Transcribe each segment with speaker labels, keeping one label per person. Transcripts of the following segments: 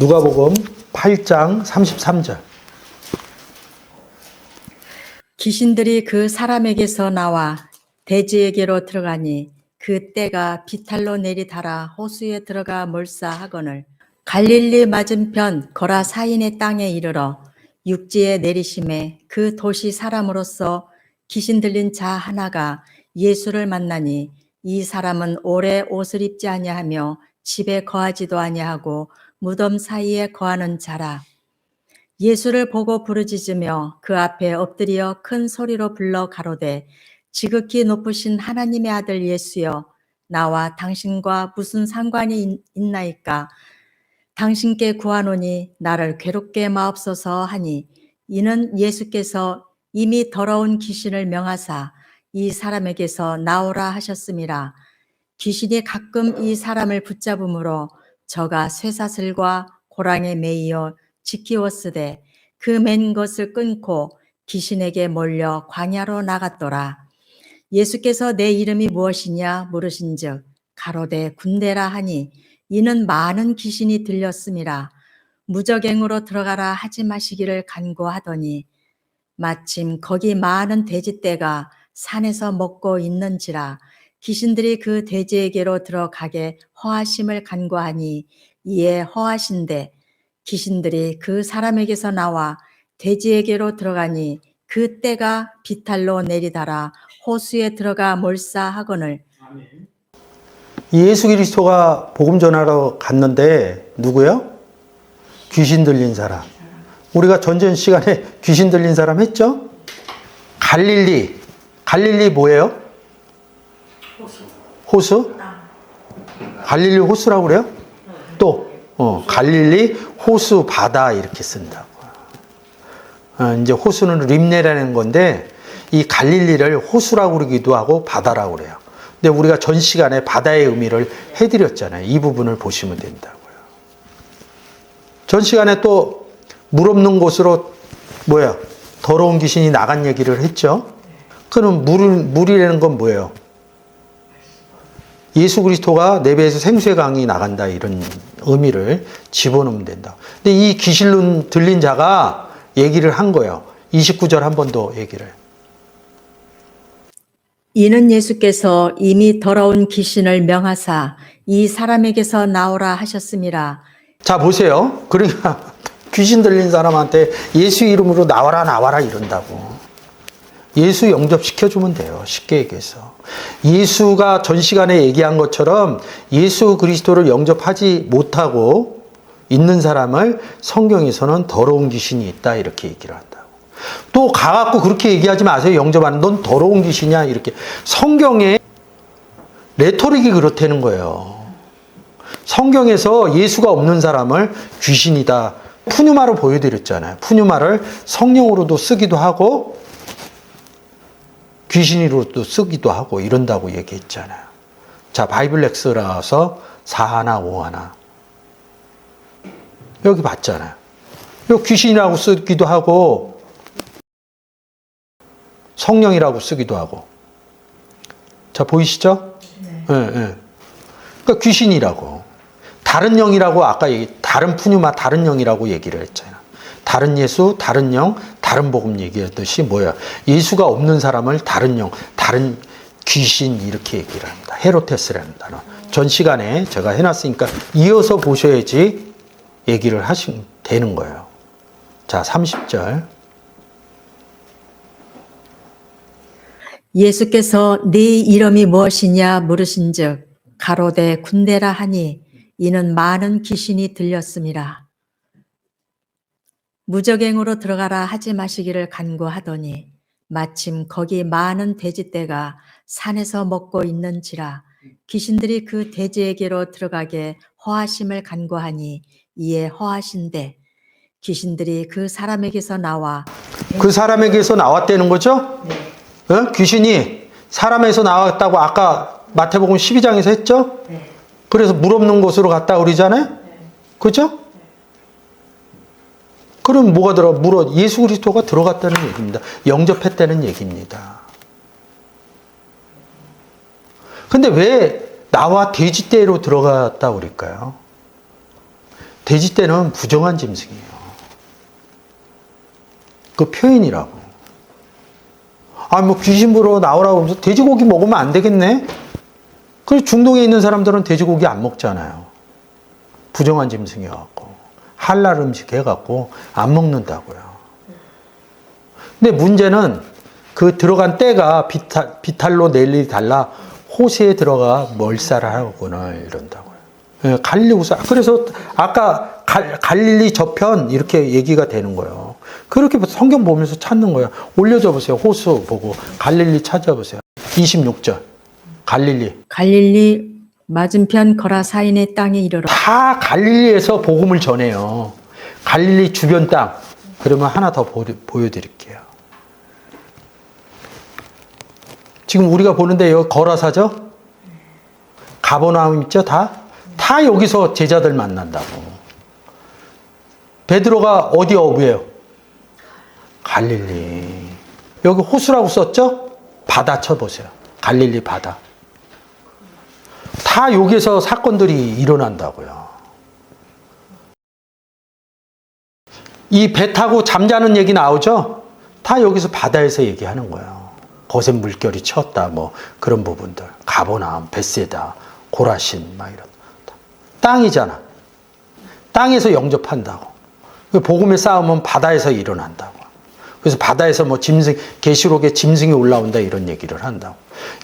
Speaker 1: 누가복음 8장 33절.
Speaker 2: 귀신들이 그 사람에게서 나와 돼지에게로 들어가니 그 때가 비탈로 내리달아 호수에 들어가 몰사하거늘 갈릴리 맞은편 거라 사인의 땅에 이르러 육지에 내리심에 그 도시 사람으로서 귀신 들린 자 하나가 예수를 만나니 이 사람은 오래 옷을 입지 아니하며 집에 거하지도 아니하고 무덤 사이에 거하는 자라. 예수를 보고 부르짖으며 그 앞에 엎드려 큰 소리로 불러 가로되 지극히 높으신 하나님의 아들 예수여 나와 당신과 무슨 상관이 있- 있나이까? 당신께 구하노니 나를 괴롭게 마옵소서 하니 이는 예수께서 이미 더러운 귀신을 명하사 이 사람에게서 나오라 하셨음이라. 귀신이 가끔 이 사람을 붙잡음으로 저가 쇠사슬과 고랑에 매이어 지키웠으되 그 맨 것을 끊고 귀신에게 몰려 광야로 나갔더라. 예수께서 내 이름이 무엇이냐 물으신즉 가로되 군대라 하니 이는 많은 귀신이 들렸음이라 무적행으로 들어가라 하지 마시기를 간구하더니 마침 거기 많은 돼지떼가 산에서 먹고 있는지라 귀신들이 그 돼지에게로 들어가게 허하심을 간구하니 이에 허하신대 귀신들이 그 사람에게서 나와 돼지에게로 들어가니 그 때가 비탈로 내리달아 호수에 들어가 몰사하거늘
Speaker 1: 예수 그리스도가 복음 전하러 갔는데 누구요? 귀신 들린 사람. 우리가 전전 시간에 귀신 들린 사람 했죠? 갈릴리. 갈릴리 뭐예요? 호수. 갈릴리 호수라고 그래요? 또, 어, 갈릴리 호수 바다 이렇게 쓴다고. 어, 이제 호수는 림네라는 건데 이 갈릴리를 호수라고 그러기도 하고 바다라고 그래요. 근데 우리가 전 시간에 바다의 의미를 해드렸잖아요. 이 부분을 보시면 된다고요. 전 시간에 또 물 없는 곳으로 뭐야 더러운 귀신이 나간 얘기를 했죠. 그럼 물 물이라는 건 뭐예요? 예수 그리스도가 내 배에서 생수의 강이 나간다 이런 의미를 집어넣으면 된다. 근데 이 귀신 들린 자가 얘기를 한 거예요. 29절 한 번 더 얘기를.
Speaker 2: 이는 예수께서 이미 더러운 귀신을 명하사 이 사람에게서 나오라 하셨음이라
Speaker 1: 자 보세요. 그러니까 귀신 들린 사람한테 예수 이름으로 나와라 나와라 이런다고. 예수 영접시켜주면 돼요. 쉽게 얘기해서. 예수가 전 시간에 얘기한 것처럼 예수 그리스도를 영접하지 못하고 있는 사람을 성경에서는 더러운 귀신이 있다 이렇게 얘기를 한다고. 또 가갖고 그렇게 얘기하지 마세요. 영접하는 넌 더러운 귀신이야 이렇게. 성경에 레토릭이 그렇다는 거예요. 성경에서 예수가 없는 사람을 귀신이다. 푸뉴마로 보여드렸잖아요. 푸뉴마를 성령으로도 쓰기도 하고 귀신으로도 쓰기도 하고 이런다고 얘기했잖아요. 자, 바이블 렉스라서 4하나 5하나. 여기 봤잖아요. 요 귀신이라고 쓰기도 하고 성령이라고 쓰기도 하고. 자, 보이시죠? 예, 예. 그러니까 귀신이라고. 다른 영이라고 아까 얘기, 다른 푸뉴마 다른 영이라고 얘기를 했잖아. 다른 예수, 다른 영, 다른 복음 얘기했듯이 뭐야? 예수가 없는 사람을 다른 영, 다른 귀신 이렇게 얘기를 합니다. 헤로테스라는 단어. 전 시간에 제가 해놨으니까 이어서 보셔야지 얘기를 하시면 되는 거예요. 자, 30절.
Speaker 2: 예수께서 네 이름이 무엇이냐 물으신즉 가로되 군대라 하니 이는 많은 귀신이 들렸음이라 무적행으로 들어가라 하지 마시기를 간구하더니 마침 거기 많은 돼지떼가 산에서 먹고 있는지라 귀신들이 그 돼지에게로 들어가게 허하심을 간구하니 이에 허하신대 귀신들이 그 사람에게서 나와
Speaker 1: 그 사람에게서 나왔다는 거죠? 어? 귀신이 사람에서 나왔다고 아까 마태복음 12장에서 했죠? 그래서 물 없는 곳으로 갔다 그러잖아요? 그죠? 그럼 뭐가 들어? 물어 예수 그리스도가 들어갔다는 얘기입니다. 영접했다는 얘기입니다. 근데 왜 나와 돼지떼로 들어갔다 그럴까요? 돼지 떼는 부정한 짐승이에요. 그 표현이라고. 아, 뭐 귀신 보러 나오라고 하면서 돼지고기 먹으면 안 되겠네? 그래서 중동에 있는 사람들은 돼지고기 안 먹잖아요. 부정한 짐승이어갖고. 할랄 음식 해갖고 안 먹는다고요. 근데 문제는 그 들어간 때가 비탈, 비탈로 넬리 달라 호세에 들어가 멀사를 하거늘 이런다고요. 예, 갈릴리 우사. 그래서 아까 갈, 갈릴리 저편 이렇게 얘기가 되는 거예요. 그렇게 성경 보면서 찾는 거예요. 올려줘 보세요. 호수 보고 갈릴리 찾아보세요. 26절. 갈릴리.
Speaker 2: 갈릴리 맞은편 거라사인의 땅에 이르러
Speaker 1: 다 갈릴리에서 복음을 전해요. 갈릴리 주변 땅. 그러면 하나 더 보, 보여드릴게요. 지금 우리가 보는데 여기 거라사죠? 가버나움 있죠? 다? 다 여기서 제자들 만난다고. 베드로가 어디 어부예요? 갈릴리. 여기 호수라고 썼죠? 바다 쳐보세요. 갈릴리 바다. 다 여기서 사건들이 일어난다고요. 이 배 타고 잠자는 얘기 나오죠? 다 여기서 바다에서 얘기하는 거예요. 거센 물결이 쳤다, 뭐 그런 부분들. 가보나움, 베세다, 고라신, 막 이런. 땅이잖아. 땅에서 영접한다고. 그 복음의 싸움은 바다에서 일어난다고. 그래서 바다에서 뭐 짐승, 계시록에 짐승이 올라온다 이런 얘기를 한다고.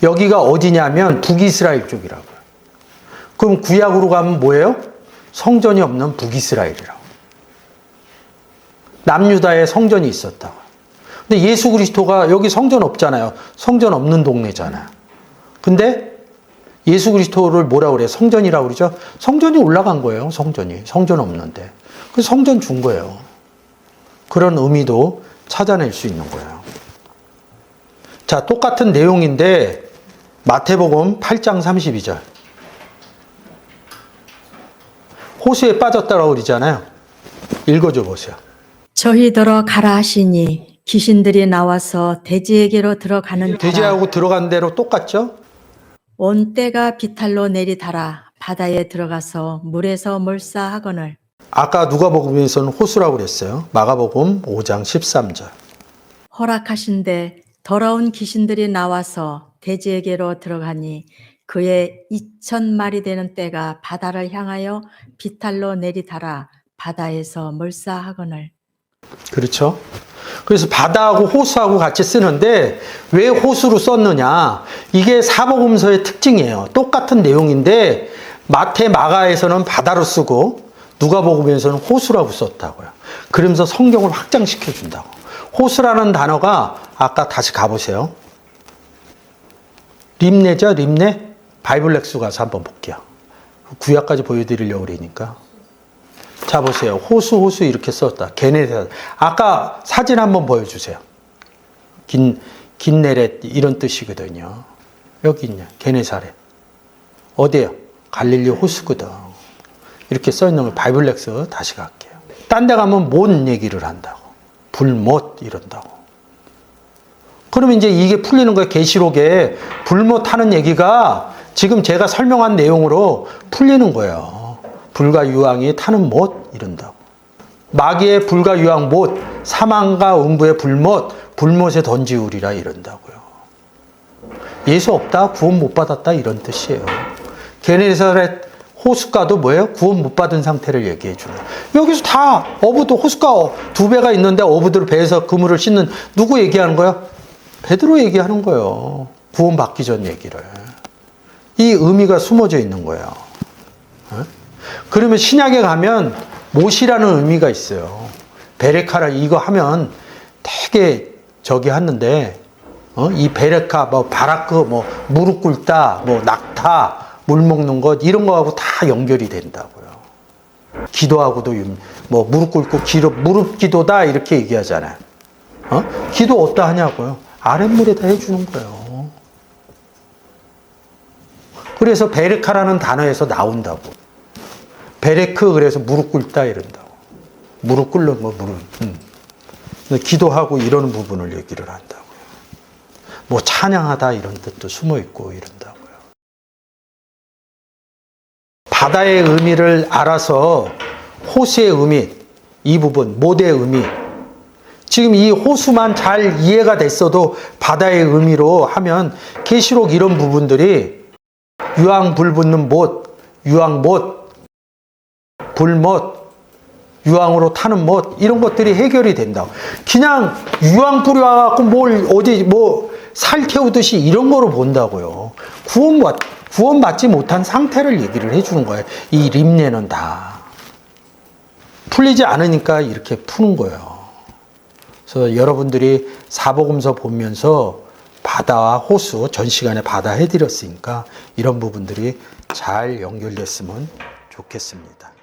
Speaker 1: 여기가 어디냐면 북이스라엘 쪽이라고요. 그럼 구약으로 가면 뭐예요? 성전이 없는 북이스라엘이라고. 남유다에 성전이 있었다고. 근데 예수 그리스도가 여기 성전 없잖아요. 성전 없는 동네잖아요. 근데 예수 그리스도를 뭐라 그래요? 성전이라고 그러죠? 성전이 올라간 거예요. 성전이. 성전 없는데. 그 성전 준 거예요. 그런 의미도 찾아낼 수 있는 거예요. 자, 똑같은 내용인데 마태복음 8장 32절. 호수에 빠졌다라고 그러잖아요. 읽어줘 보세요.
Speaker 2: 저희더러 가라 하시니 귀신들이 나와서 돼지에게로 들어가는
Speaker 1: 돼지하고 들어간 대로 똑같죠?
Speaker 2: 온 때가 비탈로 내리달아 바다에 들어가서 물에서 몰사하거늘
Speaker 1: 아까 누가복음에서는 호수라고 그랬어요. 마가복음 5장 13절.
Speaker 2: 허락하신데 더러운 귀신들이 나와서 돼지에게로 들어가니 그의 이천 마리 되는 때가 바다를 향하여 비탈로 내리달아 바다에서 몰사하거늘
Speaker 1: 그렇죠? 그래서 바다하고 호수하고 같이 쓰는데 왜 호수로 썼느냐? 이게 사복음서의 특징이에요. 똑같은 내용인데 마태 마가에서는 바다로 쓰고 누가복음에서는 호수라고 썼다고요. 그러면서 성경을 확장시켜 준다고. 호수라는 단어가 아까 다시 가보세요. 림네죠, 림네. 바이블 렉스 가서 한번 볼게요. 구약까지 보여드리려고 그러니까. 자 보세요. 호수 호수 이렇게 썼다. 게네사. 아까 사진 한번 보여주세요. 긴 긴네렛 이런 뜻이거든요. 여기 있냐? 게네사렛. 어디요? 갈릴리 호수거든. 이렇게 써 있는 걸 바이블 렉스 다시 갈게요. 딴 데 가면 뭔 얘기를 한다고. 불못 이런다고. 그러면 이제 이게 풀리는 거예요. 계시록에 불못 하는 얘기가 지금 제가 설명한 내용으로 풀리는 거예요. 불과 유황이 타는 못 이런다고. 마귀의 불과 유황 못, 사망과 음부의 불못, 불못에 던지우리라 이런다고요. 예수 없다, 구원 못 받았다 이런 뜻이에요. 게네사렛 호숫가도 뭐예요? 구원 못 받은 상태를 얘기해 주는. 여기서 다 어부도 호숫가 두 배가 있는데 어부들 배에서 그물을 씻는 누구 얘기하는 거야? 베드로 얘기하는 거예요. 구원 받기 전 얘기를. 이 의미가 숨어져 있는 거예요. 어? 그러면 신약에 가면 못이라는 의미가 있어요. 베레카라 이거 하면 되게 저기 하는데 어? 이 베레카 뭐 바라크 뭐 무릎 꿇다 뭐 낙타 물 먹는 것 이런 거하고 다 연결이 된다고요. 기도하고도 유- 뭐 무릎 꿇고 기도 무릎 기도다 이렇게 얘기하잖아요. 어? 기도 어디다 하냐고요. 아랫물에다 해주는 거예요. 그래서 베레카라는 단어에서 나온다고. 베레크 그래서 무릎 꿇다 이런다고. 무릎 꿇는 거 무릎. 음. 기도하고 이러는 부분을 얘기를 한다고요. 뭐 찬양하다 이런 뜻도 숨어 있고 이런다고요. 바다의 의미를 알아서 호수의 의미, 이 부분, 모대의 의미. 지금 이 호수만 잘 이해가 됐어도 바다의 의미로 하면 계시록 이런 부분들이 유황 불 붙는 못, 유황 못, 불못, 유황으로 타는 못 이런 것들이 해결이 된다. 그냥 유황 뿌려갖고 뭘 어디 뭐 살 태우듯이 이런 거로 본다고요. 구원받 구원받지 못한 상태를 얘기를 해주는 거예요. 이 림네는 다 풀리지 않으니까 이렇게 푸는 거예요. 그래서 여러분들이 사복음서 보면서 바다와 호수 전 시간에 바다 해드렸으니까 이런 부분들이 잘 연결됐으면 좋겠습니다.